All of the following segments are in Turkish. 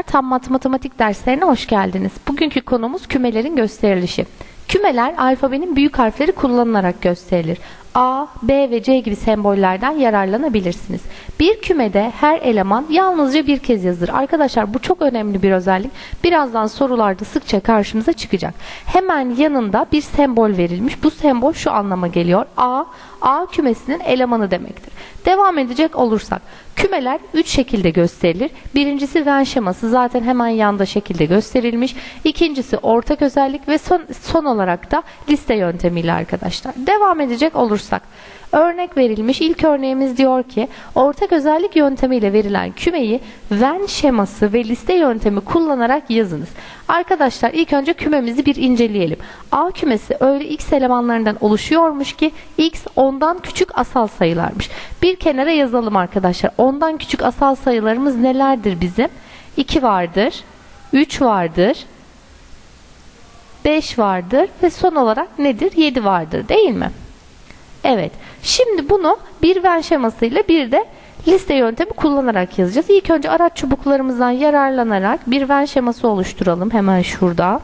Tam matematik derslerine hoş geldiniz. Bugünkü konumuz kümelerin gösterilişi. Kümeler alfabenin büyük harfleri kullanılarak gösterilir. A, B ve C gibi sembollerden yararlanabilirsiniz. Bir kümede her eleman yalnızca bir kez yazılır. Arkadaşlar bu çok önemli bir özellik. Birazdan sorularda sıkça karşımıza çıkacak. Hemen yanında bir sembol verilmiş. Bu sembol şu anlama geliyor. A, A kümesinin elemanı demektir. Devam edecek olursak kümeler 3 şekilde gösterilir. Birincisi Venn şeması zaten hemen yanda şekilde gösterilmiş. İkincisi ortak özellik ve son, son olarak da liste yöntemiyle arkadaşlar. Devam edecek olursak örnek verilmiş. İlk örneğimiz diyor ki ortak özellik yöntemiyle verilen kümeyi Venn şeması ve liste yöntemi kullanarak yazınız. Arkadaşlar ilk önce kümemizi bir inceleyelim. A kümesi öyle x elemanlarından oluşuyormuş ki x ondan küçük asal sayılarmış. Bir kenara yazalım arkadaşlar. Ondan küçük asal sayılarımız nelerdir bizim? 2 vardır, 3 vardır, 5 vardır ve son olarak nedir? 7 vardır değil mi? Evet. Şimdi bunu bir Venn şemasıyla bir de liste yöntemi kullanarak yazacağız. İlk önce araç çubuklarımızdan yararlanarak bir Venn şeması oluşturalım. Hemen şurada.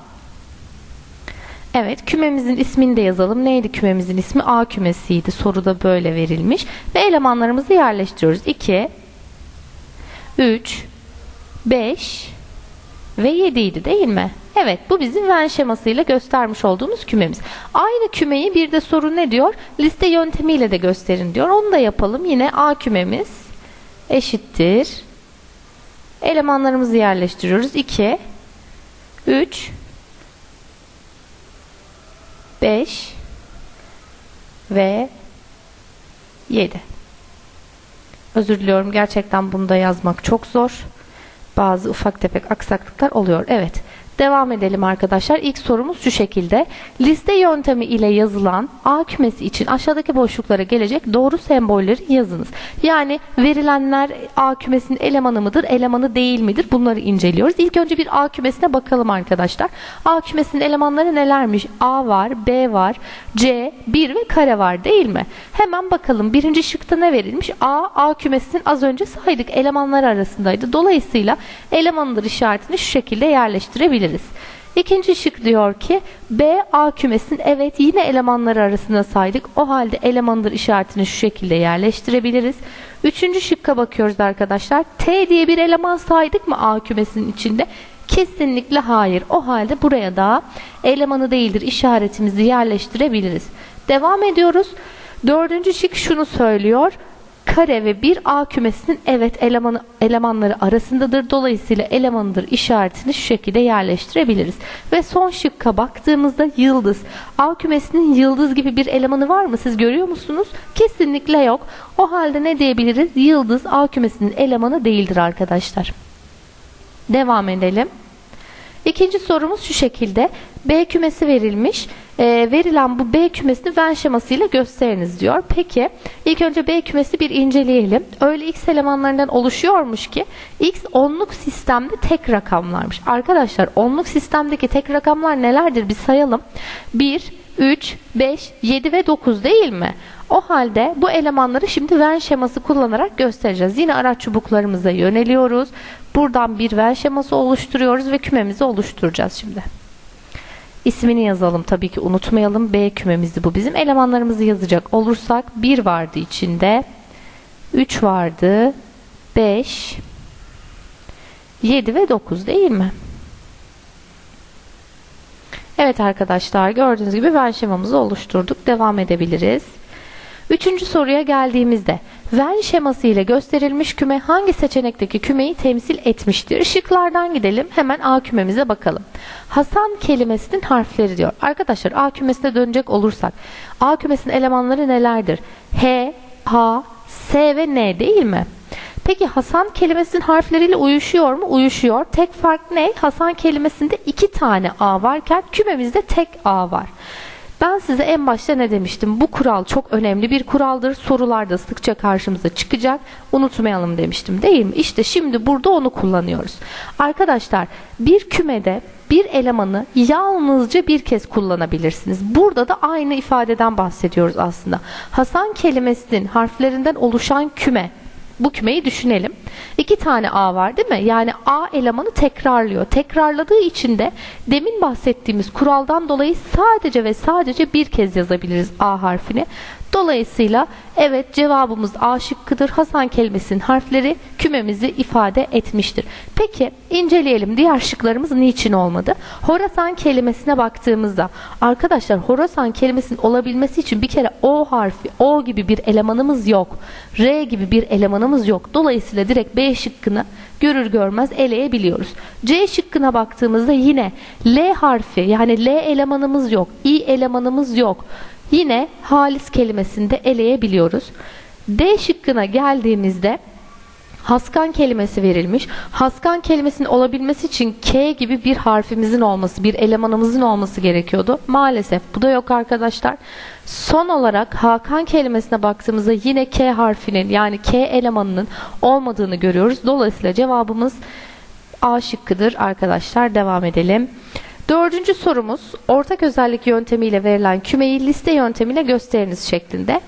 Evet, kümemizin ismini de yazalım. Neydi kümemizin ismi? A kümesiydi. Soruda böyle verilmiş. Ve elemanlarımızı yerleştiriyoruz. 2, 3, 5 ve 7 idi değil mi? Evet, bu bizim Venn şemasıyla göstermiş olduğumuz kümemiz. Aynı kümeyi bir de soru ne diyor? Liste yöntemiyle de gösterin diyor. Onu da yapalım. Yine A kümemiz eşittir. Elemanlarımızı yerleştiriyoruz. 2, 3, 5 ve 7. Özür diliyorum. Gerçekten bunu da yazmak çok zor. Bazı ufak tefek aksaklıklar oluyor. Evet. Devam edelim arkadaşlar. İlk sorumuz şu şekilde. Liste yöntemi ile yazılan A kümesi için aşağıdaki boşluklara gelecek doğru sembolleri yazınız. Yani verilenler A kümesinin elemanı mıdır, elemanı değil midir? Bunları inceliyoruz. İlk önce bir A kümesine bakalım arkadaşlar. A kümesinin elemanları nelermiş? A var, B var, C, 1 ve kare var değil mi? Hemen bakalım. Birinci şıkta ne verilmiş? A, A kümesinin az önce saydık elemanlar arasındaydı. Dolayısıyla elemanıdır işaretini şu şekilde yerleştirebiliriz. İkinci şık diyor ki B A kümesinin evet yine elemanları arasında saydık. O halde elemandır işaretini şu şekilde yerleştirebiliriz. Üçüncü şıkka bakıyoruz arkadaşlar. T diye bir eleman saydık mı A kümesinin içinde? Kesinlikle hayır. O halde buraya da elemanı değildir işaretimizi yerleştirebiliriz. Devam ediyoruz. Dördüncü şık şunu söylüyor kare ve bir A kümesinin evet elemanı, elemanları arasındadır. Dolayısıyla elemanıdır işaretini şu şekilde yerleştirebiliriz. Ve son şıkka baktığımızda yıldız. A kümesinin yıldız gibi bir elemanı var mı? Siz görüyor musunuz? Kesinlikle yok. O halde ne diyebiliriz? Yıldız A kümesinin elemanı değildir arkadaşlar. Devam edelim. İkinci sorumuz şu şekilde. B kümesi verilmiş. E, verilen bu B kümesini Venn şemasıyla gösteriniz diyor. Peki ilk önce B kümesi bir inceleyelim. Öyle x elemanlarından oluşuyormuş ki x onluk sistemde tek rakamlarmış. Arkadaşlar onluk sistemdeki tek rakamlar nelerdir bir sayalım. 1, 3, 5, 7 ve 9 değil mi? O halde bu elemanları şimdi Venn şeması kullanarak göstereceğiz. Yine araç çubuklarımıza yöneliyoruz. Buradan bir Venn şeması oluşturuyoruz ve kümemizi oluşturacağız şimdi. İsmini yazalım tabii ki unutmayalım. B kümemizdi bu bizim. Elemanlarımızı yazacak olursak 1 vardı içinde. 3 vardı. 5 7 ve 9 değil mi? Evet arkadaşlar gördüğünüz gibi Venn şemamızı oluşturduk. Devam edebiliriz. Üçüncü soruya geldiğimizde Venn şeması ile gösterilmiş küme hangi seçenekteki kümeyi temsil etmiştir? Şıklardan gidelim. Hemen A kümemize bakalım. Hasan kelimesinin harfleri diyor. Arkadaşlar A kümesine dönecek olursak A kümesinin elemanları nelerdir? H, H, S ve N değil mi? Peki Hasan kelimesinin harfleriyle uyuşuyor mu? Uyuşuyor. Tek fark ne? Hasan kelimesinde iki tane A varken kümemizde tek A var. Ben size en başta ne demiştim? Bu kural çok önemli bir kuraldır. Sorularda sıkça karşımıza çıkacak. Unutmayalım demiştim değil mi? İşte şimdi burada onu kullanıyoruz. Arkadaşlar bir kümede bir elemanı yalnızca bir kez kullanabilirsiniz. Burada da aynı ifadeden bahsediyoruz aslında. Hasan kelimesinin harflerinden oluşan küme bu kümeyi düşünelim. İki tane A var değil mi? Yani A elemanı tekrarlıyor. Tekrarladığı için de demin bahsettiğimiz kuraldan dolayı sadece ve sadece bir kez yazabiliriz A harfini. Dolayısıyla evet cevabımız A şıkkıdır. Hasan kelimesinin harfleri kümemizi ifade etmiştir. Peki inceleyelim diğer şıklarımız niçin olmadı? Horasan kelimesine baktığımızda arkadaşlar Horasan kelimesinin olabilmesi için bir kere O harfi O gibi bir elemanımız yok. R gibi bir elemanımız yok. Dolayısıyla direkt B şıkkını görür görmez eleyebiliyoruz. C şıkkına baktığımızda yine L harfi yani L elemanımız yok. İ elemanımız yok. Yine halis kelimesinde eleyebiliyoruz. D şıkkına geldiğimizde Haskan kelimesi verilmiş. Haskan kelimesinin olabilmesi için K gibi bir harfimizin olması, bir elemanımızın olması gerekiyordu. Maalesef bu da yok arkadaşlar. Son olarak Hakan kelimesine baktığımızda yine K harfinin yani K elemanının olmadığını görüyoruz. Dolayısıyla cevabımız A şıkkıdır arkadaşlar. Devam edelim. Dördüncü sorumuz ortak özellik yöntemiyle verilen kümeyi liste yöntemiyle gösteriniz şeklinde.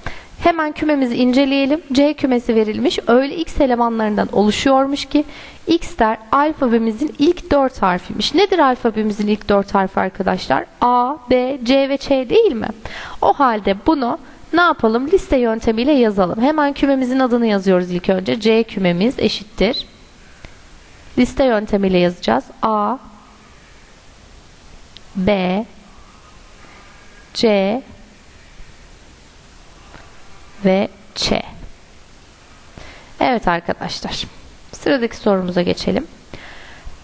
Hemen kümemizi inceleyelim. C kümesi verilmiş. Öyle x elemanlarından oluşuyormuş ki x'ler alfabemizin ilk dört harfiymiş. Nedir alfabemizin ilk dört harfi arkadaşlar? A, B, C ve Ç değil mi? O halde bunu ne yapalım? Liste yöntemiyle yazalım. Hemen kümemizin adını yazıyoruz ilk önce. C kümemiz eşittir. Liste yöntemiyle yazacağız. A, B, C ve Ç. Evet arkadaşlar. Sıradaki sorumuza geçelim.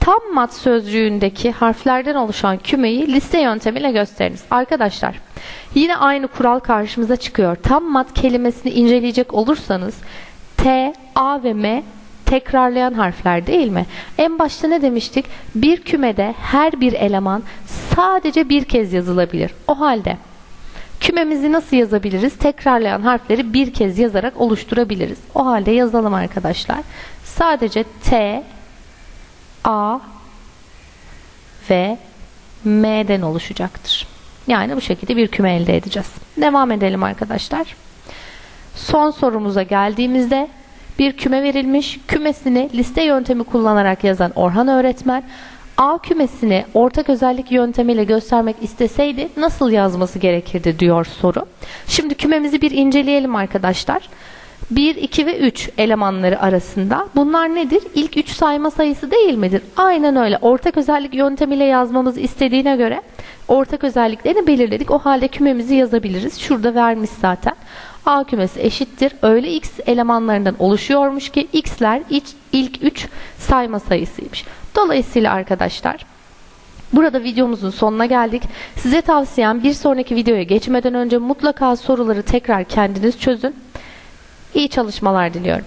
Tam mat sözcüğündeki harflerden oluşan kümeyi liste yöntemiyle gösteriniz. Arkadaşlar yine aynı kural karşımıza çıkıyor. Tam mat kelimesini inceleyecek olursanız T, A ve M tekrarlayan harfler değil mi? En başta ne demiştik? Bir kümede her bir eleman sadece bir kez yazılabilir. O halde kümemizi nasıl yazabiliriz? Tekrarlayan harfleri bir kez yazarak oluşturabiliriz. O halde yazalım arkadaşlar. Sadece T, A ve M'den oluşacaktır. Yani bu şekilde bir küme elde edeceğiz. Devam edelim arkadaşlar. Son sorumuza geldiğimizde bir küme verilmiş. Kümesini liste yöntemi kullanarak yazan Orhan öğretmen A kümesini ortak özellik yöntemiyle göstermek isteseydi nasıl yazması gerekirdi diyor soru. Şimdi kümemizi bir inceleyelim arkadaşlar. 1, 2 ve 3 elemanları arasında. Bunlar nedir? İlk 3 sayma sayısı değil midir? Aynen öyle. Ortak özellik yöntemiyle yazmamızı istediğine göre ortak özelliklerini belirledik. O halde kümemizi yazabiliriz. Şurada vermiş zaten. A kümesi eşittir. Öyle x elemanlarından oluşuyormuş ki x'ler ilk 3 sayma sayısıymış. Dolayısıyla arkadaşlar Burada videomuzun sonuna geldik. Size tavsiyem bir sonraki videoya geçmeden önce mutlaka soruları tekrar kendiniz çözün. İyi çalışmalar diliyorum.